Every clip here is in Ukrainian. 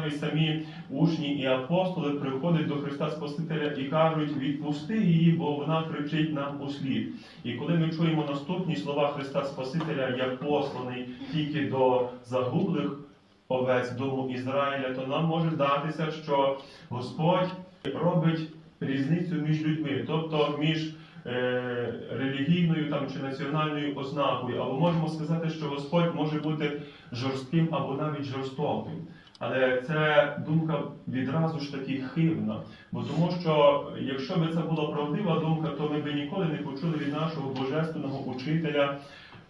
навіть самі учні і апостоли приходять до Христа Спасителя і кажуть, відпусти її, бо вона кричить нам у слід. І коли ми чуємо наступні слова Христа Спасителя, як посланий тільки до загублих овець дому Ізраїля, то нам може здатися, що Господь робить різницю між людьми, тобто між е, релігійною там, чи національною ознакою. Або можемо сказати, що Господь може бути жорстким або навіть жорстоким. Але це думка відразу ж таки хибна. Бо тому що якщо б це була правдива думка, то ми б ніколи не почули від нашого божественного учителя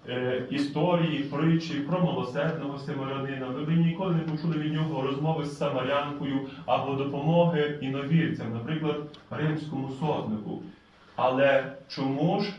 е, історії, притчі про милосердного семиранина. Ви б ніколи не почули від нього розмови з самарянкою або допомоги іновірцям, наприклад, римському сотнику. Але чому ж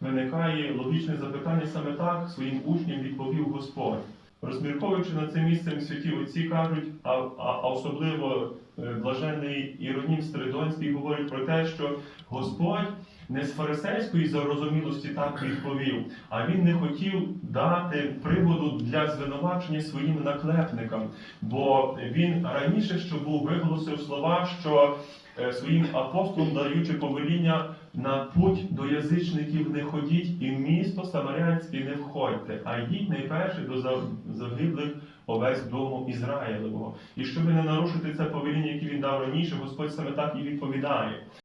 виникає логічне запитання саме так своїм учням відповів Господь? Розмірковуючи над цим місцем святі отці кажуть, а, а, а особливо е, блажений Іронім Стридонський говорить про те, що Господь не з фарисейської зарозумілості так відповів, а він не хотів дати приводу для звинувачення своїм наклепникам, бо він раніше, що був, виголосив слова, що е, своїм апостолам даючи повеління на путь до язичників не ходіть і місто Самарянське не входьте, а йдіть найперше до загиблих овець дому Ізраїлевого. І щоб не нарушити це повеління, яке він дав раніше, Господь саме так і відповідає.